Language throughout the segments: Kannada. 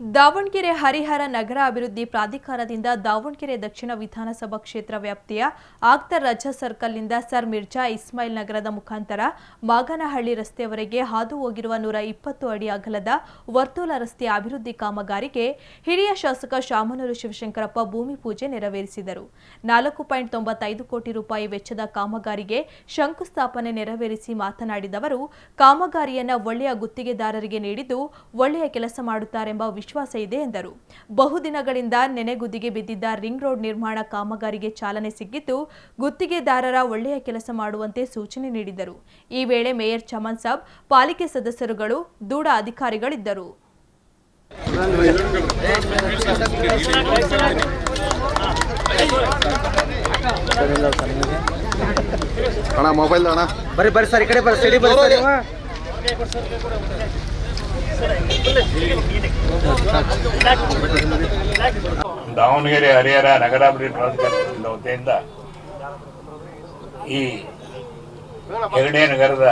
ದಾವಣಗೆರೆ ಹರಿಹರ ನಗರ ಅಭಿವೃದ್ಧಿ ಪ್ರಾಧಿಕಾರದಿಂದ ದಾವಣಗೆರೆ ದಕ್ಷಿಣ ವಿಧಾನಸಭಾ ಕ್ಷೇತ್ರ ವ್ಯಾಪ್ತಿಯ ಆಕ್ತರ್ ರಜಾ ಸರ್ಕಲ್ನಿಂದ ಸರ್ ಮಿರ್ಜಾ ಇಸ್ಮಾಯಿಲ್ ನಗರದ ಮುಖಾಂತರ ಮಾಗನಹಳ್ಳಿ ರಸ್ತೆಯವರೆಗೆ ಹಾದು ಹೋಗಿರುವ ನೂರ ಇಪ್ಪತ್ತು ಅಡಿ ಅಗಲದ ವರ್ತೂಲ ರಸ್ತೆಯ ಅಭಿವೃದ್ಧಿ ಕಾಮಗಾರಿಗೆ ಹಿರಿಯ ಶಾಸಕ ಶಾಮನೂರು ಶಿವಶಂಕರಪ್ಪ ಭೂಮಿ ಪೂಜೆ ನೆರವೇರಿಸಿದರು. ನಾಲ್ಕು ಪಾಯಿಂಟ್ ತೊಂಬತ್ತೈದು ಕೋಟಿ ರೂಪಾಯಿ ವೆಚ್ಚದ ಕಾಮಗಾರಿಗೆ ಶಂಕುಸ್ಥಾಪನೆ ನೆರವೇರಿಸಿ ಮಾತನಾಡಿದವರು ಕಾಮಗಾರಿಯನ್ನ ಒಳ್ಳೆಯ ಗುತ್ತಿಗೆದಾರರಿಗೆ ನೀಡಿದ್ದು ಒಳ್ಳೆಯ ಕೆಲಸ ಮಾಡುತ್ತಾರೆಂಬ ವಿಶ್ವಾಸ ಇದೆ ಎಂದರು. ಬಹುದಿನಗಳಿಂದ ನೆನೆಗುದಿಗೆ ಬಿದ್ದಿದ್ದ ರಿಂಗ್ ರೋಡ್ ನಿರ್ಮಾಣ ಕಾಮಗಾರಿಗೆ ಚಾಲನೆ ಸಿಕ್ಕಿದ್ದು ಗುತ್ತಿಗೆದಾರರ ಒಳ್ಳೆಯ ಕೆಲಸ ಮಾಡುವಂತೆ ಸೂಚನೆ ನೀಡಿದರು ಈ ವೇಳೆ ಮೇಯರ್ ಚಮನ್ ಸಾಬ್ ಪಾಲಿಕೆ ಸದಸ್ಯರುಗಳು ದೂಡ ಅಧಿಕಾರಿಗಳಿದ್ದರು. ಅಣ್ಣ ಮೊಬೈಲ್ ಅಣ್ಣ. ಬರ್ರಿ ಬರ್ರಿ ಸರ್ ಈ ಕಡೆ ಬರ್ರಿ ಸರಿ ಬರ್ರಿ ಸರ್. ದಾವಣಗೆರೆ ಹರಿಹರ ನಗರಾಭಿವೃದ್ಧಿ ಪ್ರಾಧಿಕಾರದ ವತಿಯಿಂದ ಈ ಎರಡೇ ನಗರದ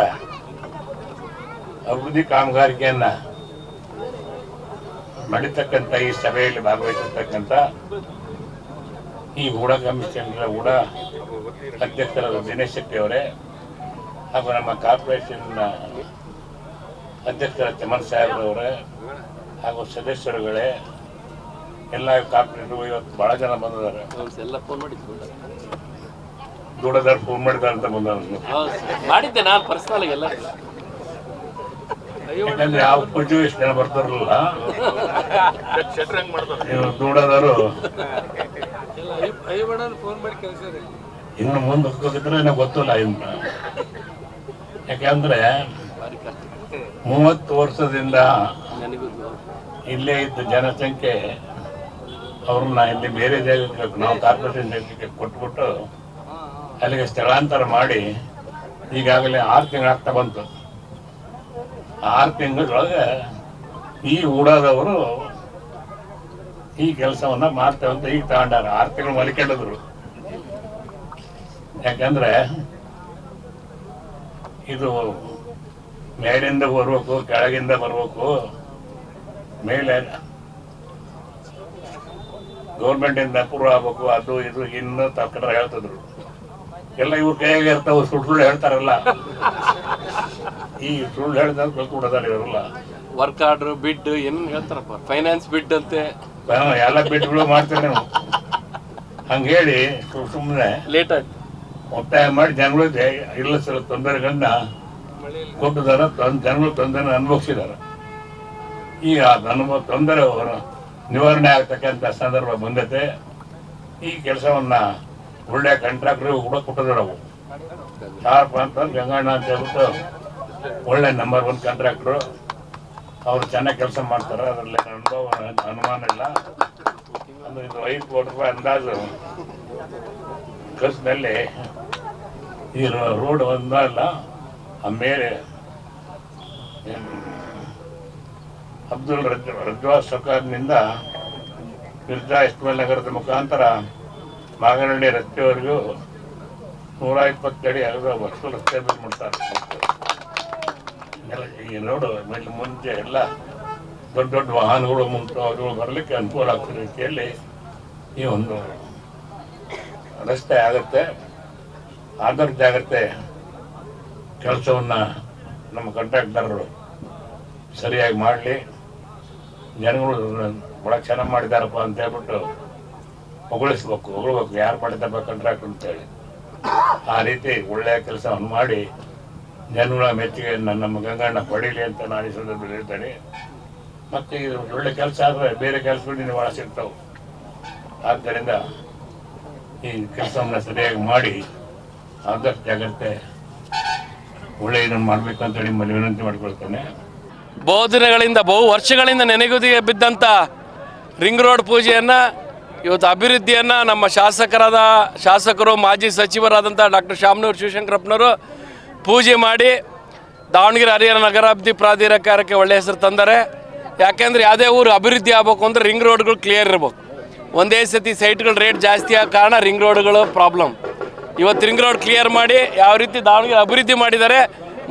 ಅಭಿವೃದ್ಧಿ ಕಾಮಗಾರಿಕೆಯನ್ನ ನಡೀತಕ್ಕಂಥ ಈ ಸಭೆಯಲ್ಲಿ ಭಾಗವಹಿಸಿರ್ತಕ್ಕಂಥ ಈ ಊಡ ಕಮಿಷನ್ ಊಡ ಅಧ್ಯಕ್ಷರಾದ ದಿನೇಶ್ ಶೆಟ್ಟಿ ಅವರೇ ಹಾಗೂ ನಮ್ಮ ಕಾರ್ಪೊರೇಷನ್ ಅಧ್ಯಕ್ಷರ ಚಮನ್ ಸಾಹೇಬ್ರವರೇ ಹಾಗೂ ಸದಸ್ಯರುಗಳೇ ಎಲ್ಲ ಕಾರ್ಪೊರೇಟರು ಇವತ್ತು ಬಹಳ ಜನ ಬಂದಿದ್ದಾರೆ. ಎಲ್ಲ ಫೋನ್ ಮಾಡಿದ್ರು. ದೂಡದಾರ್ ಫೋನ್ ಮಾಡಿದಾರೆ ಅಂತ ಬಂದ ಮಾಡಿದ್ದೆ ನಾನು ಪರ್ಸನಲ್ ಎಲ್ಲ. ಯಾಕಂದ್ರೆ ಯಾವ ಪೂಜೆ ಎಷ್ಟು ಜನ ಬರ್ತಾರಲ್ಲ. ನೀವು ದೂಡದಾರು ಫೋನ್ ಮಾಡಿ ಕೆಲಸ ಇನ್ನು ಮುಂದೆ ಹೋಗಿದ್ರೆ ನನಗೆ ಗೊತ್ತಿಲ್ಲ ಇನ್ನು. ಯಾಕಂದ್ರೆ ಮೂವತ್ತು ವರ್ಷದಿಂದ ಇಲ್ಲೇ ಇದ್ದ ಜನಸಂಖ್ಯೆ ಅವ್ರನ್ನ ಇಲ್ಲಿ ಬೇರೆ ಜಾಗಕ್ಕೆ ನಾವು ಕಾರ್ಪೊರೇಷನ್ ಜಾಗಕ್ಕೆ ಕೊಟ್ಬಿಟ್ಟು ಅಲ್ಲಿಗೆ ಸ್ಥಳಾಂತರ ಮಾಡಿ ಈಗಾಗಲೇ ಆರು ತಿಂಗಳಾಗ್ತಾ ಬಂತು. ಆರು ತಿಂಗಳೊಳಗೆ ಈ ಊಡಾದವರು ಈ ಕೆಲಸವನ್ನ ಮಾಡ್ತೇವೆ ಅಂತ ಈಗ ತಗೊಂಡಾರ. ಆರು ತಿಂಗಳು ಮಲಿಕೊಂಡಿದ್ರು. ಯಾಕಂದ್ರೆ ಇದು ಮೇಲಿಂದ ಬರ್ಬೇಕು ಕೆಳಗಿಂದ ಬರ್ಬೇಕು. ಮೇಲೆ ಗೌರ್ಮೆಂಟ್ ಇಂದ ಅಪ್ರೂವ್ ಆಗ್ಬೇಕು ಅದು ಇದು ಇನ್ನು ತಕ್ಕಡ ಹೇಳ್ತಿದ್ರು. ಎಲ್ಲ ಇವ್ರ ಕೈಯಾಗ ಇರ್ತಾವ ಸುಳ್ಳು ಸುಳ್ಳು ಹೇಳ್ತಾರಲ್ಲ. ಈ ಸುಳ್ಳು ಹೇಳ್ತಾರೆ ಕಲ್ತ್ಬಿಡೋದಾರ ಇವರಲ್ಲ. ವರ್ಕ್ ಆರ್ಡರ್ ಬಿಡ್ ಏನ್ ಹೇಳ್ತಾರಪ್ಪ? ಫೈನಾನ್ಸ್ ಬಿಡ್ ಅಂತೆ. ಎಲ್ಲ ಬಿಡ್ಗಳು ಮಾಡ್ತೇನೆ ನೀವು. ಹಂಗ ಹೇಳಿ ಸುಮ್ಮನೆ ಲೇಟ್ ಆಯ್ತು. ಒತ್ತಾಯ ಮಾಡಿ ಜನಗಳಿಗೆ ಇಲ್ಲ ಸಲ ತೊಂದರೆಗಳನ್ನ ಕೊಟ್ಟಿದಾರ ಜನಗಳು ತೊಂದರೆ ಅನುಭವಿಸಿದ್ದಾರೆ. ಈಗ ಅನುಭವ ತೊಂದರೆ ನಿವಾರಣೆ ಆಗ್ತಕ್ಕಂಥ ಸಂದರ್ಭ ಬಂದೈತೆ. ಈ ಕೆಲಸವನ್ನ ಒಳ್ಳೆ ಕಾಂಟ್ರಾಕ್ಟರ್ ಕೂಡ ಕೊಟ್ಟಿದ್ದಾರೆ ಅವು ಯಾರಪ್ಪ ಅಂತಂದ್ರೆ ಗಂಗಣ್ಣ ಅಂತ ಹೇಳ್ಬಿಟ್ಟು ಒಳ್ಳೆ ನಂಬರ್ ಒನ್ ಕಾಂಟ್ರಾಕ್ಟ್ರು ಅವರು ಚೆನ್ನಾಗಿ ಕೆಲಸ ಮಾಡ್ತಾರೆ. ಅದರಲ್ಲಿ ಅನುಭವ ಅನುಮಾನ ಇಲ್ಲ. ಅಂದ್ರೆ ಇದು ಐದು ಕೋಟಿ ರೂಪಾಯಿ ಅಂದಾಜು. ಖರ್ಚಿನಲ್ಲಿ ಈ ರೋಡ್ ಒಂದಲ್ಲ ಮೇಲೆ ಏನ್, ಅಬ್ದುಲ್ ರಜ್ ರಜ್ವಾ ಸರ್ಕಾರದಿಂದ ಮಿರ್ಜಾ ಇಸ್ಮಾಯಿಲ್ ನಗರದ ಮುಖಾಂತರ ಮಾಗನಹಳ್ಳಿ ರಸ್ತೆವರೆಗೂ ನೂರ ಅಡಿ ಅಗದ ವಸ್ತು ರಸ್ತೆ ಬಿಟ್ಟು ಮಾಡ್ತಾರೆ. ಎಲ್ಲ ಈ ರೋಡು ಮೇಲೆ ಮುಂಚೆ ಎಲ್ಲ ದೊಡ್ಡ ದೊಡ್ಡ ವಾಹನಗಳು ಮುಂತಾದವುಗಳು ಬರಲಿಕ್ಕೆ ಅನುಕೂಲ ಆಗ್ತದೆ ರೀತಿಯಲ್ಲಿ ಈ ಒಂದು ರಸ್ತೆ ಆಗುತ್ತೆ. ಆದರ ಜಾಗ್ರತೆ ಕೆಲಸವನ್ನ ನಮ್ಮ ಕಂಟ್ರಾಕ್ಟರ್ ಸರಿಯಾಗಿ ಮಾಡಲಿ. ಜನಗಳು ಭಾಳ ಚೆನ್ನಾಗಿ ಮಾಡಿದಾರಪ್ಪ ಅಂತ ಹೇಳ್ಬಿಟ್ಟು ಹೊಗಳಿಸ್ಬೇಕು, ಹೊಗಳಬೇಕು. ಯಾರು ಮಾಡಿದಪ್ಪ ಕಂಟ್ರಾಕ್ಟ್ ಅಂತೇಳಿ. ಆ ರೀತಿ ಒಳ್ಳೆಯ ಕೆಲಸವನ್ನು ಮಾಡಿ ಜನಗಳ ಮೆಚ್ಚುಗೆಯನ್ನು ನಮ್ಮ ಗಂಗಣ್ಣ ಪಡೀಲಿ ಅಂತ ನಾನು ಈ ಸಂದರ್ಭದಲ್ಲಿ ಹೇಳ್ತೇನೆ. ಮತ್ತು ಇದು ಒಳ್ಳೆ ಕೆಲಸ ಆದರೆ ಬೇರೆ ಕೆಲಸಗಳು ಭಾಳ ಸಿಗ್ತಾವೆ. ಆದ್ದರಿಂದ ಈ ಕೆಲಸವನ್ನು ಸರಿಯಾಗಿ ಮಾಡಿ ಆದಷ್ಟು ಜಾಗ್ರತೆ ಒಳ್ಳೆಯದನ್ನು ಮಾಡಬೇಕು ಅಂತ ನಿಮ್ಮಲ್ಲಿ ವಿನಂತಿ ಮಾಡಿಕೊಳ್ತೇನೆ. ಬಹು ದಿನಗಳಿಂದ ಬಹು ವರ್ಷಗಳಿಂದ ನೆನೆಗುದಿಗೆ ಬಿದ್ದಂಥ ರಿಂಗ್ ರೋಡ್ ಪೂಜೆಯನ್ನು, ಇವತ್ತು ಅಭಿವೃದ್ಧಿಯನ್ನು ನಮ್ಮ ಶಾಸಕರಾದ, ಶಾಸಕರು, ಮಾಜಿ ಸಚಿವರಾದಂಥ ಡಾಕ್ಟರ್ ಶಾಮನೂರು ಶಿವಶಂಕರಪ್ಪನವರು ಪೂಜೆ ಮಾಡಿ ದಾವಣಗೆರೆ ಹರಿಹರ ನಗರಾಭಿವೃದ್ಧಿ ಪ್ರಾಧಿಕಾರಕ್ಕೆ ಒಳ್ಳೆಯ ಹೆಸರು ತಂದರೆ. ಯಾಕೆಂದ್ರೆ ಯಾವುದೇ ಊರು ಅಭಿವೃದ್ಧಿ ಆಗಬೇಕು ಅಂದ್ರೆ ರಿಂಗ್ ರೋಡ್ಗಳು ಕ್ಲಿಯರ್ ಇರಬೇಕು. ಒಂದೇ ಸತಿ ಸೈಟ್ಗಳ ರೇಟ್ ಜಾಸ್ತಿ ಆಗ ಕಾರಣ ರಿಂಗ್ ರೋಡ್ಗಳು ಪ್ರಾಬ್ಲಮ್ ಇವತ್ತು ರಿಂಗ್ ರೋಡ್ ಕ್ಲಿಯರ್ ಮಾಡಿ ಯಾವ ರೀತಿ ದಾವಣಗೆರೆ ಅಭಿವೃದ್ಧಿ ಮಾಡಿದ್ದಾರೆ,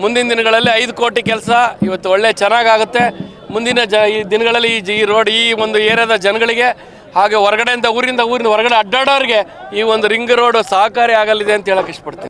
ಮುಂದಿನ ದಿನಗಳಲ್ಲಿ ಐದು ಕೋಟಿ ಕೆಲಸ ಇವತ್ತು ಒಳ್ಳೆ ಚೆನ್ನಾಗಾಗುತ್ತೆ. ಮುಂದಿನ ಜ, ಈ ದಿನಗಳಲ್ಲಿ ಈ ಈ ರೋಡ್ ಈ ಒಂದು ಏರಿಯಾದ ಜನಗಳಿಗೆ ಹಾಗೆ ಹೊರಗಡೆಯಿಂದ ಊರಿಂದ ಊರಿಂದ ಹೊರಗಡೆ ಅಡ್ಡಾಡೋರಿಗೆ ಈ ಒಂದು ರಿಂಗ್ ರೋಡ್ ಸಹಕಾರಿ ಆಗಲಿದೆ ಅಂತ ಹೇಳಕ್ಕೆ ಇಷ್ಟಪಡ್ತೀನಿ.